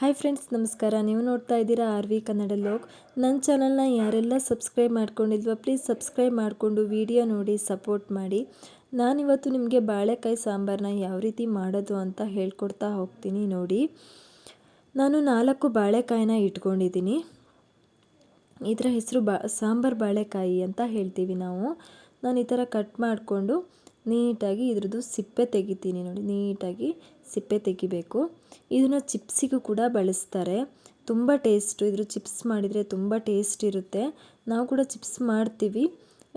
Hi friends, ನಮಸ್ಕಾರ. ನೀವು ನೋಡ್ತಾ ಇದ್ದೀರಾ ಆರ್ ವಿ ಕನ್ನಡ ಲೋಕ್. ನನ್ನ ಚಾನಲ್ನ ಯಾರೆಲ್ಲ ಸಬ್ಸ್ಕ್ರೈಬ್ ಮಾಡ್ಕೊಂಡಿಲ್ವ ಪ್ಲೀಸ್ ಸಬ್ಸ್ಕ್ರೈಬ್ ಮಾಡಿಕೊಂಡು ವಿಡಿಯೋ ನೋಡಿ, ಸಪೋರ್ಟ್ ಮಾಡಿ. ನಾನಿವತ್ತು ನಿಮಗೆ ಬಾಳೆಕಾಯಿ ಸಾಂಬಾರನ್ನ ಯಾವ ರೀತಿ ಮಾಡೋದು ಅಂತ ಹೇಳ್ಕೊಡ್ತಾ ಹೋಗ್ತೀನಿ ನೋಡಿ. ನಾನು ನಾಲ್ಕು ಬಾಳೆಕಾಯಿನ ಇಟ್ಕೊಂಡಿದ್ದೀನಿ. ಇದರ ಹೆಸರು ಬಾ, ಸಾಂಬಾರು ಬಾಳೆಕಾಯಿ ಅಂತ ಹೇಳ್ತೀವಿ ನಾವು. ನಾನು ಈ ಥರ ಕಟ್ ಮಾಡಿಕೊಂಡು ನೀಟಾಗಿ ಇದ್ರದ್ದು ಸಿಪ್ಪೆ ತೆಗಿತೀನಿ ನೋಡಿ. ನೀಟಾಗಿ ಸಿಪ್ಪೆ ತೆಗಿಬೇಕು. ಇದನ್ನು ಚಿಪ್ಸಿಗೂ ಕೂಡ ಬಳಸ್ತಾರೆ. ತುಂಬ ಟೇಸ್ಟು. ಇದ್ರ ಚಿಪ್ಸ್ ಮಾಡಿದರೆ ತುಂಬ ಟೇಸ್ಟ್ ಇರುತ್ತೆ. ನಾವು ಕೂಡ ಚಿಪ್ಸ್ ಮಾಡ್ತೀವಿ.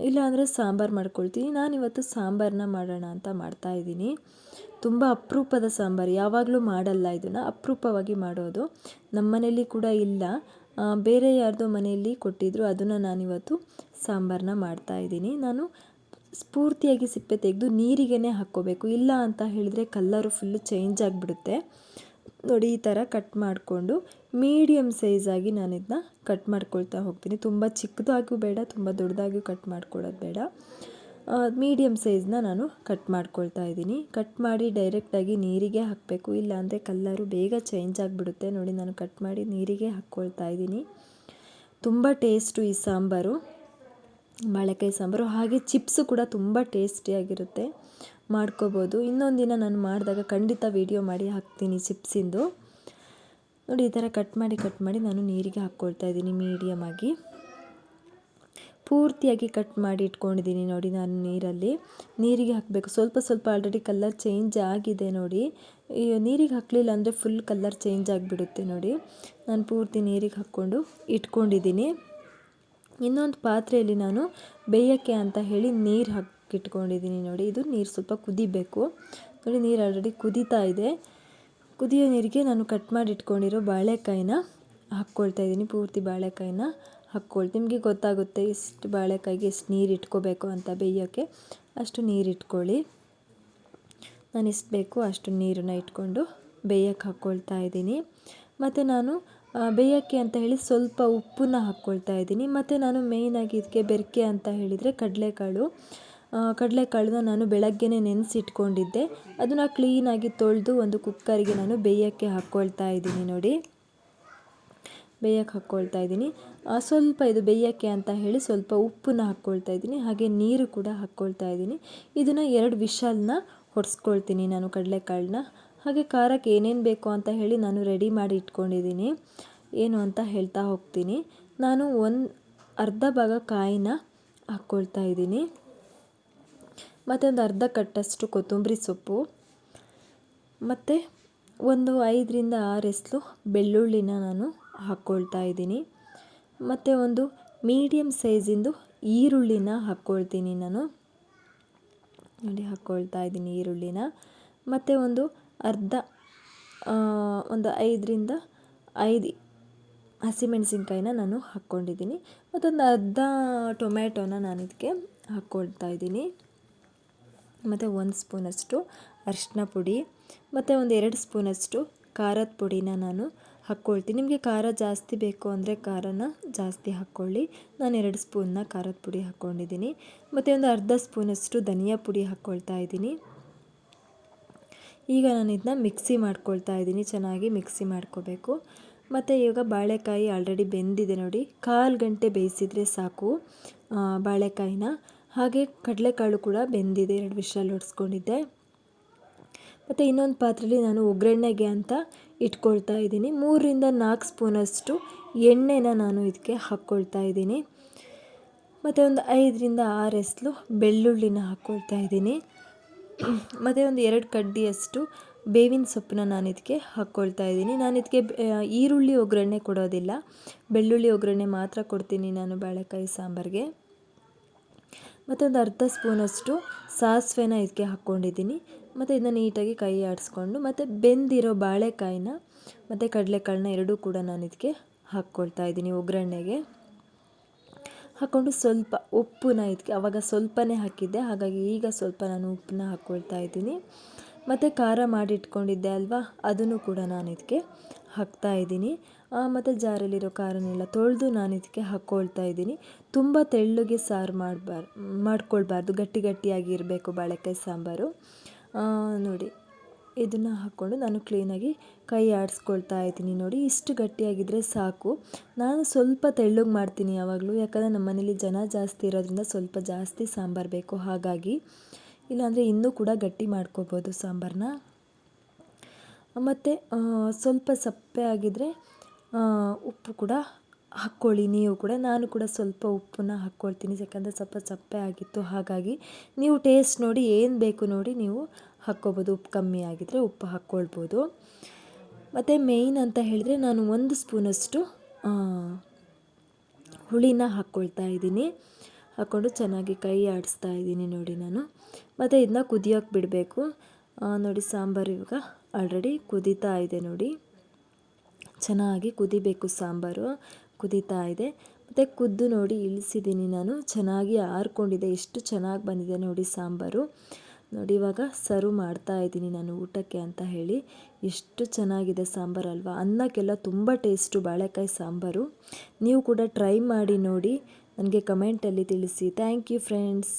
ಇಲ್ಲಾಂದರೆ ಸಾಂಬಾರು ನಾನು ನಾನಿವತ್ತು ಸಾಂಬಾರನ್ನ ಮಾಡೋಣ ಅಂತ ಮಾಡ್ತಾ ಇದ್ದೀನಿ. ತುಂಬ ಅಪರೂಪದ ಸಾಂಬಾರು. ಯಾವಾಗಲೂ ಮಾಡಲ್ಲ ಇದನ್ನು. ಅಪರೂಪವಾಗಿ ಮಾಡೋದು. ನಮ್ಮ ಮನೇಲಿ ಕೂಡ ಇಲ್ಲ. ಬೇರೆ ಯಾರದೋ ಮನೆಯಲ್ಲಿ ಕೊಟ್ಟಿದ್ದರು ಅದನ್ನು ನಾನಿವತ್ತು ಸಾಂಬಾರನ್ನ ಮಾಡ್ತಾಯಿದ್ದೀನಿ ನಾನು ಸ್ಫೂರ್ತಿಯಾಗಿ ಸಿಪ್ಪೆ ತೆಗೆದು ನೀರಿಗೇ ಹಾಕ್ಕೋಬೇಕು. ಇಲ್ಲ ಅಂತ ಹೇಳಿದರೆ ಕಲ್ಲರು ಫುಲ್ಲು ಚೇಂಜ್ ಆಗಿಬಿಡುತ್ತೆ. ನೋಡಿ, ಈ ಥರ ಕಟ್ ಮಾಡಿಕೊಂಡು ಮೀಡಿಯಮ್ ಸೈಜಾಗಿ ನಾನು ಇದನ್ನ ಕಟ್ ಮಾಡ್ಕೊಳ್ತಾ ಹೋಗ್ತೀನಿ. ತುಂಬ ಚಿಕ್ಕದಾಗೂ ಬೇಡ, ತುಂಬ ದೊಡ್ಡದಾಗೂ ಕಟ್ ಮಾಡ್ಕೊಳ್ಳೋದು ಬೇಡ. ಮೀಡಿಯಮ್ ಸೈಜ್ನ ನಾನು ಕಟ್ ಮಾಡ್ಕೊಳ್ತಾ ಇದ್ದೀನಿ. ಕಟ್ ಮಾಡಿ ಡೈರೆಕ್ಟಾಗಿ ನೀರಿಗೆ ಹಾಕಬೇಕು. ಇಲ್ಲಾಂದರೆ ಕಲ್ಲರು ಬೇಗ ಚೇಂಜ್ ಆಗಿಬಿಡುತ್ತೆ. ನೋಡಿ, ನಾನು ಕಟ್ ಮಾಡಿ ನೀರಿಗೆ ಹಾಕ್ಕೊಳ್ತಾ ಇದ್ದೀನಿ. ತುಂಬ ಟೇಸ್ಟು ಈ ಸಾಂಬಾರು. ಬಾಳೆಕಾಯಿ ಸಾಂಬಾರು, ಹಾಗೆ ಚಿಪ್ಸು ಕೂಡ ತುಂಬ ಟೇಸ್ಟಿಯಾಗಿರುತ್ತೆ ಮಾಡ್ಕೋಬೋದು. ಇನ್ನೊಂದು ದಿನ ನಾನು ಮಾಡಿದಾಗ ಖಂಡಿತ ವೀಡಿಯೋ ಮಾಡಿ ಹಾಕ್ತೀನಿ ಚಿಪ್ಸಿಂದು ನೋಡಿ, ಈ ಥರ ಕಟ್ ಮಾಡಿ ಕಟ್ ಮಾಡಿ ನಾನು ನೀರಿಗೆ ಹಾಕ್ಕೊಳ್ತಾ ಇದ್ದೀನಿ ಮೀಡಿಯಮ್ ಆಗಿ. ಪೂರ್ತಿಯಾಗಿ ಕಟ್ ಮಾಡಿ ಇಟ್ಕೊಂಡಿದ್ದೀನಿ ನೋಡಿ ನಾನು ನೀರಲ್ಲಿ. ನೀರಿಗೆ ಹಾಕಬೇಕು. ಸ್ವಲ್ಪ ಸ್ವಲ್ಪ ಆಲ್ರೆಡಿ ಕಲರ್ ಚೇಂಜ್ ಆಗಿದೆ ನೋಡಿ. ನೀರಿಗೆ ಹಾಕಲಿಲ್ಲ ಅಂದರೆ ಫುಲ್ ಕಲರ್ ಚೇಂಜ್ ಆಗಿಬಿಡುತ್ತೆ ನೋಡಿ. ನಾನು ಪೂರ್ತಿ ನೀರಿಗೆ ಹಾಕ್ಕೊಂಡು ಇಟ್ಕೊಂಡಿದ್ದೀನಿ. ಇನ್ನೊಂದು ಪಾತ್ರೆಯಲ್ಲಿ ನಾನು ಬೇಯೋಕ್ಕೆ ಅಂತ ಹೇಳಿ ನೀರು ಹಾಕಿಟ್ಕೊಂಡಿದ್ದೀನಿ ನೋಡಿ. ಇದು ನೀರು ಸ್ವಲ್ಪ ಕುದಿಬೇಕು. ನೋಡಿ, ನೀರು ಆಲ್ರೆಡಿ ಕುದೀತಾ ಇದೆ. ಕುದಿಯೋ ನೀರಿಗೆ ನಾನು ಕಟ್ ಮಾಡಿ ಇಟ್ಕೊಂಡಿರೋ ಬಾಳೆಕಾಯಿನ ಹಾಕ್ಕೊಳ್ತಾ ಇದ್ದೀನಿ. ಪೂರ್ತಿ ಬಾಳೆಕಾಯಿನ ಹಾಕ್ಕೊಳ್ತೀನಿ ನಿಮಗೆ ಗೊತ್ತಾಗುತ್ತೆ ಎಷ್ಟು ಬಾಳೆಕಾಯಿಗೆ ಎಷ್ಟು ನೀರು ಇಟ್ಕೋಬೇಕು ಅಂತ ಬೇಯೋಕ್ಕೆ. ಅಷ್ಟು ನೀರು ಇಟ್ಕೊಳ್ಳಿ. ನಾನು ಎಷ್ಟು ಬೇಕು ಅಷ್ಟು ನೀರನ್ನ ಇಟ್ಕೊಂಡು ಬೇಯಕ್ಕೆ ಹಾಕ್ಕೊಳ್ತಾ ಇದ್ದೀನಿ. ಮತ್ತು ನಾನು ಬೇಯೋಕ್ಕೆ ಅಂತ ಹೇಳಿ ಸ್ವಲ್ಪ ಉಪ್ಪನ್ನ ಹಾಕ್ಕೊಳ್ತಾ ಇದ್ದೀನಿ. ಮತ್ತು ನಾನು ಮೇಯ್ನಾಗಿ ಇದಕ್ಕೆ ಬೆರಕೆ ಅಂತ ಹೇಳಿದರೆ ಕಡಲೆಕಾಳು. ಕಡಲೆಕಾಳನ್ನ ನಾನು ಬೆಳಗ್ಗೆನೇ ನೆನೆಸಿಟ್ಕೊಂಡಿದ್ದೆ. ಅದನ್ನು ಕ್ಲೀನಾಗಿ ತೊಳೆದು ಒಂದು ಕುಕ್ಕರಿಗೆ ನಾನು ಬೇಯೋಕ್ಕೆ ಹಾಕ್ಕೊಳ್ತಾ ಇದ್ದೀನಿ ನೋಡಿ. ಬೇಯಕ್ಕೆ ಹಾಕ್ಕೊಳ್ತಾ ಇದ್ದೀನಿ. ಸ್ವಲ್ಪ ಇದು ಬೇಯೋಕ್ಕೆ ಅಂತ ಹೇಳಿ ಸ್ವಲ್ಪ ಉಪ್ಪನ್ನ ಹಾಕ್ಕೊಳ್ತಾ ಇದ್ದೀನಿ. ಹಾಗೆ ನೀರು ಕೂಡ ಹಾಕ್ಕೊಳ್ತಾ ಇದ್ದೀನಿ. ಇದನ್ನು ಎರಡು ವಿಶಾಲನ್ನ ಹೊಡೆಸ್ಕೊಳ್ತೀನಿ ನಾನು ಕಡಲೆಕಾಳನ್ನ. ಹಾಗೆ ಖಾರಕ್ಕೆ ಏನೇನು ಬೇಕು ಅಂತ ಹೇಳಿ ನಾನು ರೆಡಿ ಮಾಡಿ ಇಟ್ಕೊಂಡಿದ್ದೀನಿ. ಏನು ಅಂತ ಹೇಳ್ತಾ ಹೋಗ್ತೀನಿ. ನಾನು ಒಂದು ಅರ್ಧ ಭಾಗ ಕಾಯಿನ ಹಾಕ್ಕೊಳ್ತಾ ಇದ್ದೀನಿ. ಮತ್ತು ಒಂದು ಅರ್ಧ ಕಟ್ಟಷ್ಟು ಕೊತ್ತಂಬರಿ ಸೊಪ್ಪು. ಮತ್ತು ಒಂದು ಐದರಿಂದ ಆರು ಎಸ್ಲು ಬೆಳ್ಳುಳ್ಳಿನ ನಾನು ಹಾಕ್ಕೊಳ್ತಾ ಇದ್ದೀನಿ. ಮತ್ತು ಒಂದು ಮೀಡಿಯಮ್ ಸೈಜಿಂದು ಈರುಳ್ಳಿನ ಹಾಕ್ಕೊಳ್ತೀನಿ ನಾನು. ನೋಡಿ, ಹಾಕ್ಕೊಳ್ತಾ ಇದ್ದೀನಿ ಈರುಳ್ಳಿನ. ಮತ್ತು ಒಂದು ಅರ್ಧ ಒಂದು ಐದರಿಂದ ಐದು ಹಸಿಮೆಣಸಿನ್ಕಾಯಿನ ನಾನು ಹಾಕ್ಕೊಂಡಿದ್ದೀನಿ. ಮತ್ತೊಂದು ಅರ್ಧ ಟೊಮ್ಯಾಟೋನ ನಾನು ಇದಕ್ಕೆ ಹಾಕ್ಕೊಳ್ತಾ ಇದ್ದೀನಿ. ಮತ್ತು ಒಂದು ಸ್ಪೂನಷ್ಟು ಅರಿಶಿನ ಪುಡಿ, ಮತ್ತು ಒಂದು ಎರಡು ಸ್ಪೂನಷ್ಟು ಖಾರದ ಪುಡಿನ ನಾನು ಹಾಕ್ಕೊಳ್ತೀನಿ ನಿಮಗೆ ಖಾರ ಜಾಸ್ತಿ ಬೇಕು ಅಂದರೆ ಖಾರನ ಜಾಸ್ತಿ ಹಾಕ್ಕೊಳ್ಳಿ. ನಾನು ಎರಡು ಸ್ಪೂನ್ನ ಖಾರದ ಪುಡಿ ಹಾಕ್ಕೊಂಡಿದ್ದೀನಿ. ಮತ್ತು ಒಂದು ಅರ್ಧ ಸ್ಪೂನಷ್ಟು ಧನಿಯಾ ಪುಡಿ ಹಾಕ್ಕೊಳ್ತಾ ಇದ್ದೀನಿ. ಈಗ ನಾನು ಇದನ್ನ ಮಿಕ್ಸಿ ಮಾಡ್ಕೊಳ್ತಾ ಇದ್ದೀನಿ, ಚೆನ್ನಾಗಿ ಮಿಕ್ಸಿ ಮಾಡ್ಕೋಬೇಕು. ಮತ್ತು ಇವಾಗ ಬಾಳೆಕಾಯಿ ಆಲ್ರೆಡಿ ಬೆಂದಿದೆ ನೋಡಿ. ಕಾಲು ಗಂಟೆ ಬೇಯಿಸಿದರೆ ಸಾಕು ಬಾಳೆಕಾಯಿನ. ಹಾಗೆ ಕಡಲೆಕಾಳು ಕೂಡ ಬೆಂದಿದೆ, ಎರಡು ವಿಷಲ್ ಹೊಡೆಸ್ಕೊಂಡಿದ್ದೆ ಮತ್ತು ಇನ್ನೊಂದು ಪಾತ್ರೆಯಲ್ಲಿ ನಾನು ಒಗ್ಗರಣೆಗೆ ಅಂತ ಇಟ್ಕೊಳ್ತಾ ಇದ್ದೀನಿ. ಮೂರರಿಂದ ನಾಲ್ಕು ಸ್ಪೂನಷ್ಟು ಎಣ್ಣೆನ ನಾನು ಇದಕ್ಕೆ ಹಾಕ್ಕೊಳ್ತಾ ಇದ್ದೀನಿ. ಮತ್ತು ಒಂದು ಐದರಿಂದ ಆರು ಎಸ್ಲು ಬೆಳ್ಳುಳ್ಳಿನ ಹಾಕ್ಕೊಳ್ತಾ ಇದ್ದೀನಿ. ಮತ್ತು ಒಂದು ಎರಡು ಕಡ್ಡಿಯಷ್ಟು ಬೇವಿನ ಸೊಪ್ಪನ್ನ ನಾನು ಇದಕ್ಕೆ ಹಾಕ್ಕೊಳ್ತಾ ಇದ್ದೀನಿ. ನಾನು ಇದಕ್ಕೆ ಈರುಳ್ಳಿ ಒಗ್ಗರಣೆ ಕೊಡೋದಿಲ್ಲ. ಬೆಳ್ಳುಳ್ಳಿ ಒಗ್ಗರಣೆ ಮಾತ್ರ ಕೊಡ್ತೀನಿ ನಾನು ಬಾಳೆಕಾಯಿ ಸಾಂಬಾರಿಗೆ. ಮತ್ತೊಂದು ಅರ್ಧ ಸ್ಪೂನಷ್ಟು ಸಾಸಿವೆನ ಇದಕ್ಕೆ ಹಾಕ್ಕೊಂಡಿದ್ದೀನಿ. ಮತ್ತು ಇದನ್ನ ನೀಟಾಗಿ ಕೈ ಆಡಿಸ್ಕೊಂಡು, ಮತ್ತು ಬೆಂದಿರೋ ಬಾಳೆಕಾಯಿನ, ಮತ್ತು ಕಡಲೆಕಾಳನ್ನ ಎರಡೂ ಕೂಡ ನಾನು ಇದಕ್ಕೆ ಹಾಕ್ಕೊಳ್ತಾ ಇದ್ದೀನಿ ಒಗ್ಗರಣೆಗೆ. ಹಾಕ್ಕೊಂಡು ಸ್ವಲ್ಪ ಉಪ್ಪನ್ನ ಇದಕ್ಕೆ ಆವಾಗ ಸ್ವಲ್ಪನೇ ಹಾಕಿದ್ದೆ. ಹಾಗಾಗಿ ಈಗ ಸ್ವಲ್ಪ ನಾನು ಉಪ್ಪನ್ನ ಹಾಕ್ಕೊಳ್ತಾ ಇದ್ದೀನಿ. ಮತ್ತು ಖಾರ ಮಾಡಿಟ್ಕೊಂಡಿದ್ದೆ ಅಲ್ವಾ? ಅದನ್ನು ಕೂಡ ನಾನು ಇದಕ್ಕೆ ಹಾಕ್ತಾ ಇದ್ದೀನಿ. ಮತ್ತು ಜಾರಲ್ಲಿರೋ ಖಾರನೆಲ್ಲ ತೊಳೆದು ನಾನು ಇದಕ್ಕೆ ಹಾಕ್ಕೊಳ್ತಾ ಇದ್ದೀನಿ. ತುಂಬ ತೆಳ್ಳಗೆ ಸಾರು ಮಾಡಬಾರ್ದು ಮಾಡ್ಕೊಳ್ಬಾರ್ದು. ಗಟ್ಟಿ ಗಟ್ಟಿಯಾಗಿ ಇರಬೇಕು ಬಾಳೆಕಾಯಿ ಸಾಂಬಾರು. ನೋಡಿ. ಇದನ್ನು ಹಾಕ್ಕೊಂಡು ನಾನು ಕ್ಲೀನಾಗಿ ಕೈ ಆಡಿಸ್ಕೊಳ್ತಾ ಇದ್ದೀನಿ. ನೋಡಿ, ಇಷ್ಟು ಗಟ್ಟಿಯಾಗಿದ್ದರೆ ಸಾಕು. ನಾನು ಸ್ವಲ್ಪ ತೆಳ್ಳಗೆ ಮಾಡ್ತೀನಿ ಯಾವಾಗಲೂ. ಯಾಕಂದರೆ ನಮ್ಮ ಮನೇಲಿ ಜನ ಜಾಸ್ತಿ ಇರೋದ್ರಿಂದ ಸ್ವಲ್ಪ ಜಾಸ್ತಿ ಸಾಂಬಾರು ಬೇಕು. ಹಾಗಾಗಿ, ಇಲ್ಲಾಂದರೆ ಇನ್ನೂ ಕೂಡ ಗಟ್ಟಿ ಮಾಡ್ಕೋಬೋದು ಸಾಂಬಾರನ್ನ ಮತ್ತು ಸ್ವಲ್ಪ ಸಪ್ಪೆ ಆಗಿದ್ದರೆ ಉಪ್ಪು ಕೂಡ ಹಾಕ್ಕೊಳ್ಳಿ. ನೀವು ಕೂಡ, ನಾನು ಕೂಡ ಸ್ವಲ್ಪ ಉಪ್ಪನ್ನ ಹಾಕ್ಕೊಳ್ತೀನಿ. ಯಾಕಂದರೆ ಸ್ವಲ್ಪ ಸಪ್ಪೆ ಆಗಿತ್ತು. ಹಾಗಾಗಿ, ನೀವು ಟೇಸ್ಟ್ ನೋಡಿ ಏನು ಬೇಕು ನೋಡಿ ನೀವು ಹಾಕ್ಕೋಬೋದು, ಉಪ್ಪು ಕಮ್ಮಿ ಆಗಿದ್ದರೆ ಉಪ್ಪು ಹಾಕ್ಕೊಳ್ಬೋದು. ಮತ್ತು ಮೇಯ್ನ್ ಅಂತ ಹೇಳಿದರೆ ನಾನು ಒಂದು ಸ್ಪೂನಷ್ಟು ಹುಳಿನ ಹಾಕ್ಕೊಳ್ತಾ ಇದ್ದೀನಿ. ಹಾಕ್ಕೊಂಡು ಚೆನ್ನಾಗಿ ಕೈ ಆಡಿಸ್ತಾ ಇದ್ದೀನಿ ನೋಡಿ ನಾನು. ಮತ್ತು ಇದನ್ನ ಕುದಿಯೋಕೆ ಬಿಡಬೇಕು. ನೋಡಿ ಸಾಂಬಾರು ಇವಾಗ ಆಲ್ರೆಡಿ ಕುದೀತಾ ಇದೆ ನೋಡಿ. ಚೆನ್ನಾಗಿ ಕುದಿಬೇಕು ಸಾಂಬಾರು, ಕುದೀತಾ ಇದೆ. ಮತ್ತು ಕುದ್ದು ನೋಡಿ ಇಳಿಸಿದ್ದೀನಿ ನಾನು. ಚೆನ್ನಾಗಿ ಆರ್ಕೊಂಡಿದೆ, ಎಷ್ಟು ಚೆನ್ನಾಗಿ ಬಂದಿದೆ ನೋಡಿ ಸಾಂಬಾರು. ನೋಡಿ, ಇವಾಗ ಸರ್ವ್ ಮಾಡ್ತಾ ಇದ್ದೀನಿ ನಾನು ಊಟಕ್ಕೆ ಅಂತ ಹೇಳಿ. ಎಷ್ಟು ಚೆನ್ನಾಗಿದೆ ಸಾಂಬಾರು ಅಲ್ವಾ? ಅನ್ನಕ್ಕೆಲ್ಲ ತುಂಬ ಟೇಸ್ಟು ಬಾಳೆಕಾಯಿ ಸಾಂಬಾರು. ನೀವು ಕೂಡ ಟ್ರೈ ಮಾಡಿ ನೋಡಿ. ನನಗೆ ಕಮೆಂಟಲ್ಲಿ ತಿಳಿಸಿ. Thank you friends.